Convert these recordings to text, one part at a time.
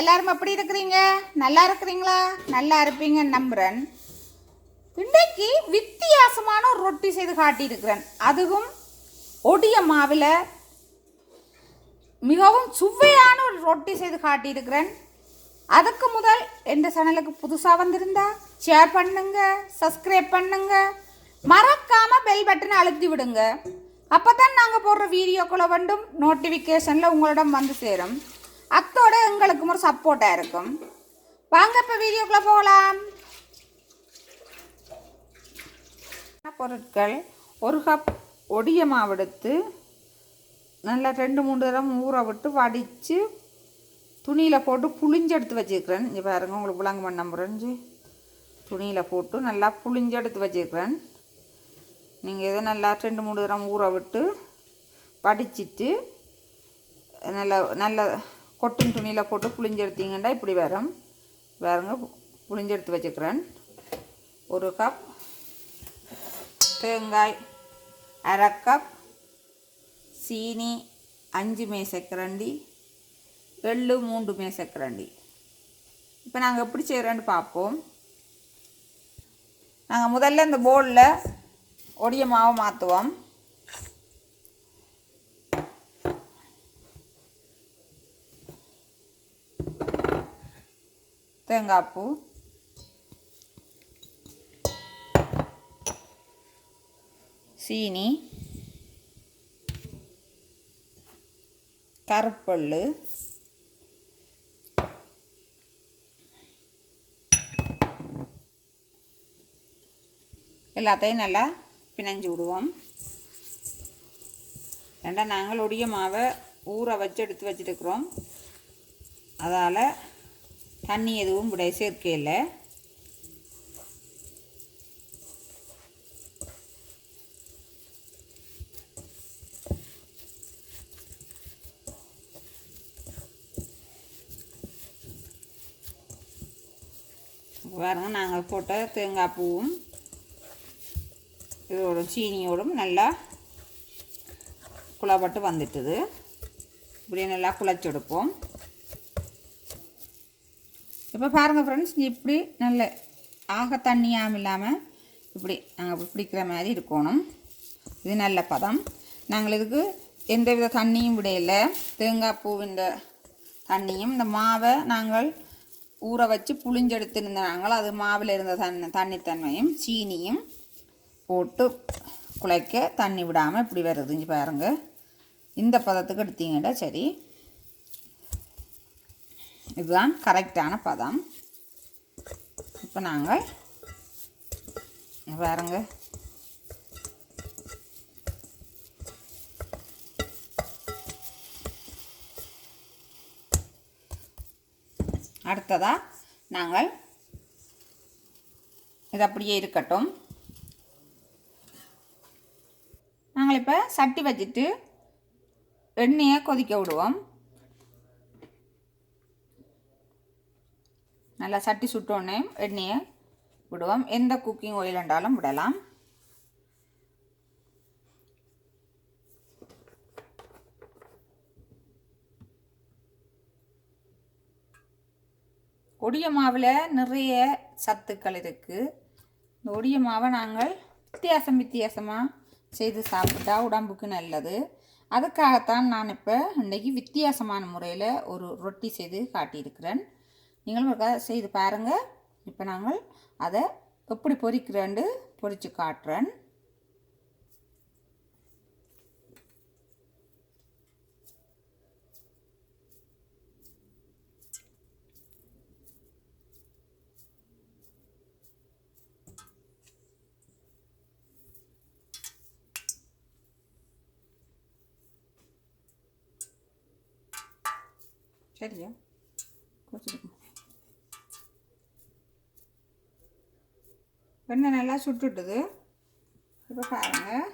எல்லாரும் எப்படி இருக்கிறீங்க? நல்லா இருக்கிறீங்களா? நல்லா இருப்பீங்க நம்புகிறேன் இன்றைக்கு வித்தியாசமான ஒரு ரொட்டி செய்து காட்டியிருக்கிறேன். அதுவும் ஒடிய மாவில் மிகவும் சுவையான ஒரு ரொட்டி செய்து காட்டியிருக்கிறேன். அதுக்கு முதல் எந்த சேனலுக்கு புதுசாக வந்திருந்தா ஷேர் பண்ணுங்க சப்ஸ்கிரைப் பண்ணுங்க. மறக்காம பெல் பட்டனை அழுத்தி விடுங்க. அப்போ தான் நாங்கள் போடுற வீடியோக்களை வந்தும் நோட்டிஃபிகேஷனில் உங்களிடம் வந்து சேரும். அத்தோட எங்களுக்கும் ஒரு சப்போர்ட்டாக இருக்கும். வாங்க இப்போ வீடியோக்குள்ளே போகலாம் பொருட்கள் ஒரு கப் ஒடிய மாவு எடுத்து நல்லா ரெண்டு மூணு தடவை ஊற விட்டு வடித்து துணியில் போட்டு புளிஞ்செடுத்து வச்சுருக்கிறேன். இங்கே பாருங்க உங்களுக்கு விளங்க பண்ண முறைஞ்சு துணியில் போட்டு நல்லா புளிஞ்செடுத்து வச்சுருக்கிறேன். நீங்கள் இதை நல்லா ரெண்டு மூணு தடவை ஊற விட்டு வடிச்சிட்டு நல்ல நல்ல கொட்டும் துணியில் போட்டு புளிஞ்செடுத்தீங்கன்னா இப்படி வரும். வேறங்க புளிஞ்செடுத்து வச்சுக்கிறேன். ஒரு கப் தேங்காய் அரை கப் சீனி அஞ்சு மேசக்கரண்டி எள்ளு மூன்று மேசக்கரண்டி. இப்போ நாங்கள் எப்படி செய்கிறோன்னு பார்ப்போம். நாங்கள் முதல்ல இந்த போலில் ஒடிய மாவை மாற்றுவோம் தேங்காய் பூ. சீனி. கருப்பள்ளு. எல்லாத்தையும் நல்லா பிணைஞ்சு விடுவோம். ஏண்டா நாங்கள் ஒடிய மாவை ஊற வச்சு எடுத்து வச்சுருக்குறோம். அதால் தண்ணி எதுவும் விட சேர்க்கையில். பாருங்க நாங்கள் போட்ட தேங்காய் பூவும் இதோட சீனியோடும் நல்லா குழப்பட்டு வந்துட்டுது. இப்படியே நல்லா குழச்செடுப்போம் இப்போ பாருங்கள் ஃப்ரெண்ட்ஸ் இப்படி நல்ல ஆக தண்ணியாகவும் இல்லாமல் இப்படி நாங்கள் இப்படி பிடிக்கிற மாதிரி இருக்கணும். இது நல்ல பதம். நாங்கள் இதுக்கு எந்த வித தண்ணியும் விடையில தேங்காய் பூவின் தண்ணியும் இந்த மாவை நாங்கள் ஊற வச்சு புளிஞ்செடுத்திருந்த நாங்கள் அது மாவில் இருந்த தண்ணி தண்ணித்தன்மையும் சீனியும் போட்டு குழைக்க தண்ணி விடாமல் இப்படி வருதுங்க பாருங்கள் இந்த பதத்துக்கு எடுத்தீங்கன்னா சரி. இதுதான் கரெக்டான பதம். இப்போ நாங்கள் இங்க பாருங்க. அடுத்ததாக நாங்கள் இது அப்படியே இருக்கட்டும். நாங்கள் இப்போ சட்டி வச்சுட்டு எண்ணெயை கொதிக்க விடுவோம். நல்லா சட்டி சுட்டோன்னே எண்ணெயை விடுவோம். எந்த குக்கிங் ஆயில் என்றாலும் விடலாம். ஒடிய மாவில் நிறைய சத்துக்கள் இருக்குது இந்த ஒடிய மாவை நாங்கள் வித்தியாசம் வித்தியாசமாக செய்து சாப்பிட்டா உடம்புக்கு நல்லது. அதுக்காகத்தான் நான் இப்போ இன்றைக்கி வித்தியாசமான முறையில் ஒரு ரொட்டி செய்து காட்டியிருக்கிறேன். நீங்களும் ஒரு செய்து பாருங்கள் இப்போ நாங்கள் அதை எப்படி பொரிக்கிறேன்னு பொரித்து காட்டுறேன். சரியா? கொஞ்சம் வெண்ணெய் நல்லா சுட்டுட்டுது. இப்போ பாருங்கள்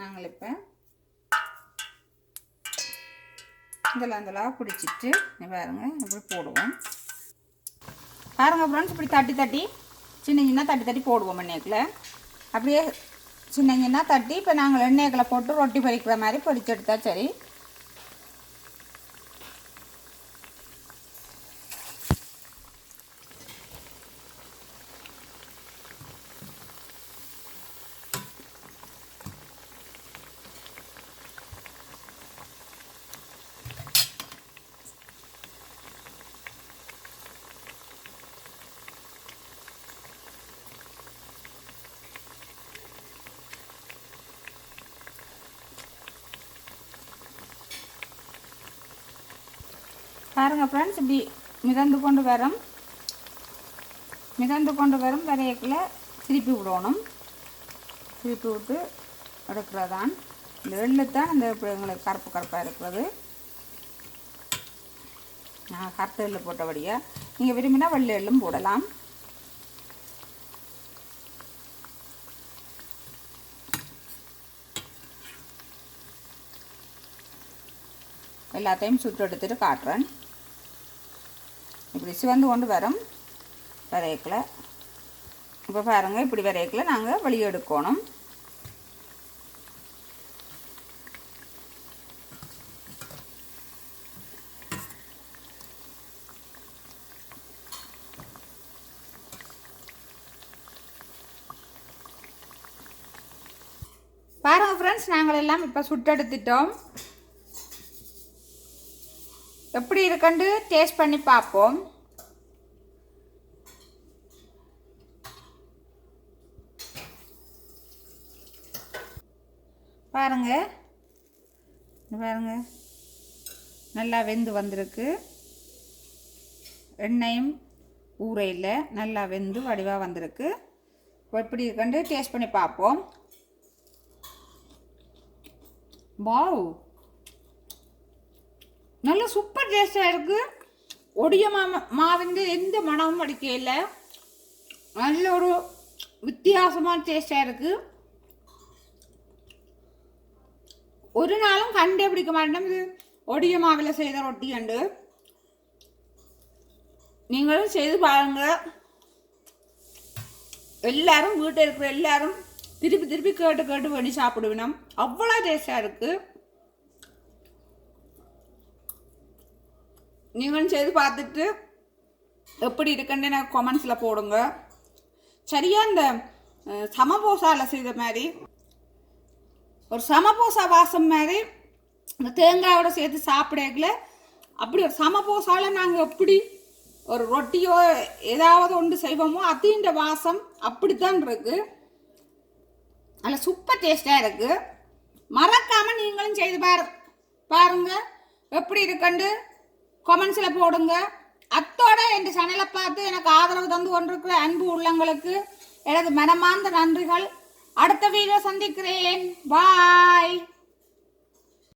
நாங்கள் இப்போ இதெல்லாம் இதெல்லாம் பிடிச்சிட்டு பாருங்கள் பாருங்க இப்படி போடுவோம். பாருங்க ஃப்ரெண்ட்ஸ் இப்படி தட்டி தட்டி சின்ன சின்ன தட்டி தட்டி போடுவோம் எண்ணெய்க்குள்ள. அப்படியே சின்ன சின்ன தட்டி இப்போ நாங்கள் எண்ணெய்க்குள்ள போட்டு ரொட்டி பொரிக்கிற மாதிரி பொரிச்சு எடுத்தா சரி. பாருங்கள் ஃப்ரெண்ட்ஸ் இப்படி மிதந்து கொண்டு வரும். மிதந்து கொண்டு வரும் வரையக்கில் திருப்பி விடணும். திருப்பி விட்டு எடுக்கிறதான் இந்த எள்ளு தான் இந்த எங்களுக்கு கருப்பு கருப்பாக இருக்கிறது. நான் கருத்து எள்ளு போட்டபடியாக நீங்கள் விரும்பினா வெள்ளை எள்ளும் போடலாம். எல்லாத்தையும் சுட்டு எடுத்துட்டு காட்டுறேன். இப்படி சிவந்து கொண்டு வரும். விரைக்கில் இப்போ பாருங்கள் இப்படி விரைக்கில் நாங்கள் வெளியே எடுக்கணும். பாருங்கள் ஃப்ரெண்ட்ஸ் நாங்கள் எல்லாம் இப்போ சுட்டெடுத்துட்டோம் எப்படி இருக்குன்னு டேஸ்ட் பண்ணி பார்ப்போம். பாருங்கள் பாருங்கள் நல்லா வெந்து வந்திருக்கு. எண்ணெயும் ஊறையில் நல்லா வெந்து வடிவாக வந்திருக்கு. இப்போ கண்டு டேஸ்ட் பண்ணி பார்ப்போம். வாவ்! நல்ல சூப்பர் டேஸ்டாக இருக்குது ஒடிய மா மாவிந்து எந்த மனமும் அடிக்கல. நல்ல ஒரு வித்தியாசமான டேஸ்டாக இருக்குது ஒரு நாளும் கண்டே பிடிக்க மாட்டேன் இது ஒடிய மாவில் செய்த ரொட்டி அண்டு நீங்களும் செய்து பாருங்க எல்லாரும் வீட்டில் இருக்கிற எல்லாரும் திருப்பி திருப்பி கேட்டு கேட்டு பண்ணி சாப்பிடுவினோம் அவ்வளோ டேஸ்டாக இருக்குது நீங்களும் செய்து பார்த்துட்டு எப்படி இருக்குன்னு எனக்கு கொமெண்ட்ஸில் போடுங்க சரியாக இந்த சமபோசாவில் செய்த மாதிரி ஒரு சமபோசா வாசம் மாதிரி இந்த தேங்காயோட சேர்த்து சாப்பிடல அப்படி ஒரு சமபோசால நாங்கள் எப்படி ஒரு ரொட்டியோ ஏதாவது ஒன்று செய்வோமோ அதின்ற வாசம் அப்படித்தான் இருக்குது நல்ல சூப்பர் டேஸ்ட்டாக இருக்குது மறக்காமல் நீங்களும் செய்து பாரு பாருங்கள் எப்படி இருக்குண்டு? கொமெண்ட்ஸில் போடுங்க. அத்தோட என் சேனலை பார்த்து எனக்கு ஆதரவு தந்து கொண்டிருக்கிற அன்பு உள்ளங்களுக்கு எனது மனமார்ந்த நன்றிகள். அடுத்த வீடியோ சந்திக்கிறேன். பாய்